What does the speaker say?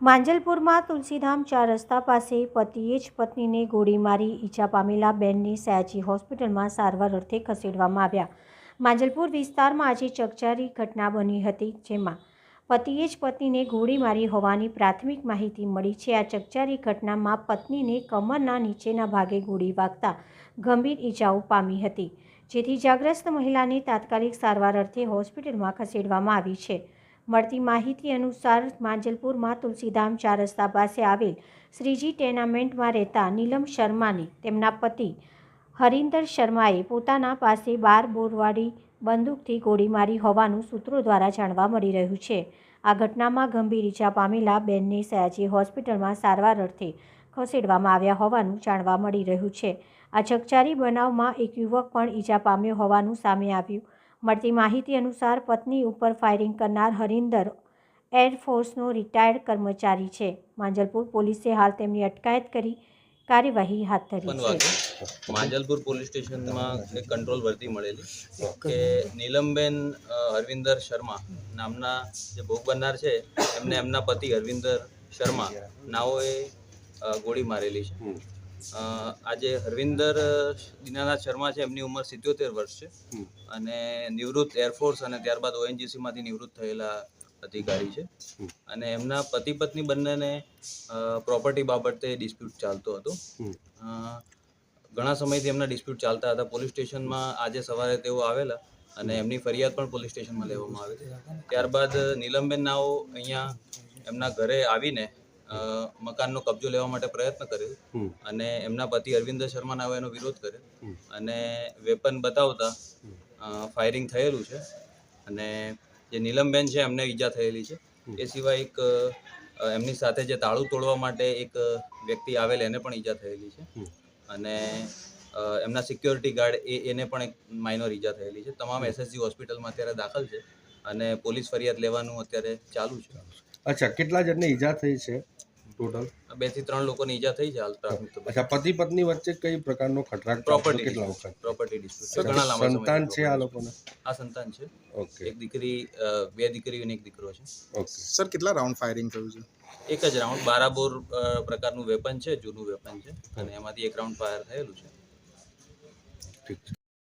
માંજલપુરમાં તુલસીધામ ચાર રસ્તા પાસે પતિએ જ પત્નીને ગોળી મારી ઈજા પામેલા બેનને સયાજી હોસ્પિટલમાં સારવાર અર્થે ખસેડવામાં આવ્યા. માંજલપુર વિસ્તારમાં આજે ચકચારી ઘટના બની હતી, જેમાં પતિએ જ પત્નીને ગોળી મારી હોવાની પ્રાથમિક માહિતી મળી છે. આ ચકચારી ઘટનામાં પત્નીને કમરના નીચેના ભાગે ગોળી વાગતા ગંભીર ઈજાઓ પામી હતી, જેથી જાગ્રસ્ત મહિલાને તાત્કાલિક સારવાર અર્થે હોસ્પિટલમાં ખસેડવામાં આવી છે. મળતી માહિતી અનુસાર માંજલપુરમાં તુલસીધામ ચાર રસ્તા પાસે આવેલ શ્રીજી ટેનામેન્ટમાં રહેતા નીલમ શર્માને તેમના પતિ હરિન્દર શર્માએ પોતાના પાસે બાર બોરવાડી બંદૂકથી ગોળી મારી હોવાનું સૂત્રો દ્વારા જાણવા મળી રહ્યું છે. આ ઘટનામાં ગંભીર ઈજા પામેલા બેનને સયાજી હોસ્પિટલમાં સારવાર અર્થે ખસેડવામાં આવ્યા હોવાનું જાણવા મળી રહ્યું છે. આ ચકચારી બનાવમાં એક યુવક પણ ઈજા પામ્યો હોવાનું સામે આવ્યું મળતી માહિતી અનુસાર પત્ની ઉપર ફાયરિંગ કરનાર હરિન્દર એરફોર્સનો રિટાયર્ડ કર્મચારી છે. માંજલપુર પોલીસે હાલ તેમની અટકાયત કરી કાર્યવાહી હાથ ધરી છે. માંજલપુર પોલીસ સ્ટેશનમાં એક કંટ્રોલ વર્તી મળેલી કે નીલમબેન અરવિંદર હરવિંદર શર્મા નામના જે ભોગ બનનાર છે એમને એમના પતિ હરવિંદર શર્મા નાઓએ ગોળી મારેલી છે. આજે હરવિંદર દીનાનાથ શર્મા છે એમની ઉંમર સિત્યોતેર વર્ષ છે. અને નિવૃત્ત એરફોર્સ અને ત્યારબાદ ઓએનજીસીમાંથી નિવૃત્ત થયેલા અધિકારી છે. અને એમના પતિ પત્ની બંનેને પ્રોપર્ટી બાબતે ડિસ્પ્યુટ ચાલતો હતો. ઘણા સમયથી એમના ડિસ્પ્યુટ ચાલતા હતા. પોલીસ સ્ટેશનમાં આજે સવારે તેઓ આવેલા અને એમની ફરિયાદ પણ પોલીસ સ્ટેશનમાં લેવામાં આવી. ત્યારબાદ નીલમબેન નાઓ અહીંયા એમના ઘરે આવીને મકાનનો કબજો લેવા માટે પ્રયત્ન કર્યો અને એમના પતિ અરવિંદ શર્મા નાઓએ એનો વિરોધ કર્યો. અને વેપન બતાવતા ફાયરિંગ થયેલું છે. અને જે નીલમબેન છે એમને ઈજા થયેલી છે. એ સિવાય એક એમની સાથે જે તાળું તોડવા માટે એક વ્યક્તિ આવેલ એને પણ ઈજા થયેલી છે. અને એમના સિક્યોરિટી ગાર્ડ એ એને પણ એક માઇનોર ઈજા થયેલી છે. તમામ એસએસજી હોસ્પિટલમાં અત્યારે દાખલ છે. અને પોલીસ ફરિયાદ લેવાનું અત્યારે ચાલુ છે. અચ્છા કેટલા જણને ઈજા થઈ છે? ટોટલ બેથી ત્રણ લોકોની ઈજા થઈ છે હાલ અચ્છા પતિ પત્ની વચ્ચે કઈ પ્રકારનો ખટરાક પ્રોપર્ટી કેટલા વખત? પ્રોપર્ટી ડિસ્પ્યુટ ઘણા લાંબા સંતાન છે આ લોકોને? આ સંતાન છે. ઓકે. એક દીકરી બે દીકરી અને એક દીકરો છે. ઓકે. સર કેટલા રાઉન્ડ ફાયરિંગ થયું છે? એક જ રાઉન્ડ. બારાબોર પ્રકારનું વેપન છે જૂનું વેપન છે. અને એમાંથી એક રાઉન્ડ ફાયર થયેલું છે. ઠીક છે.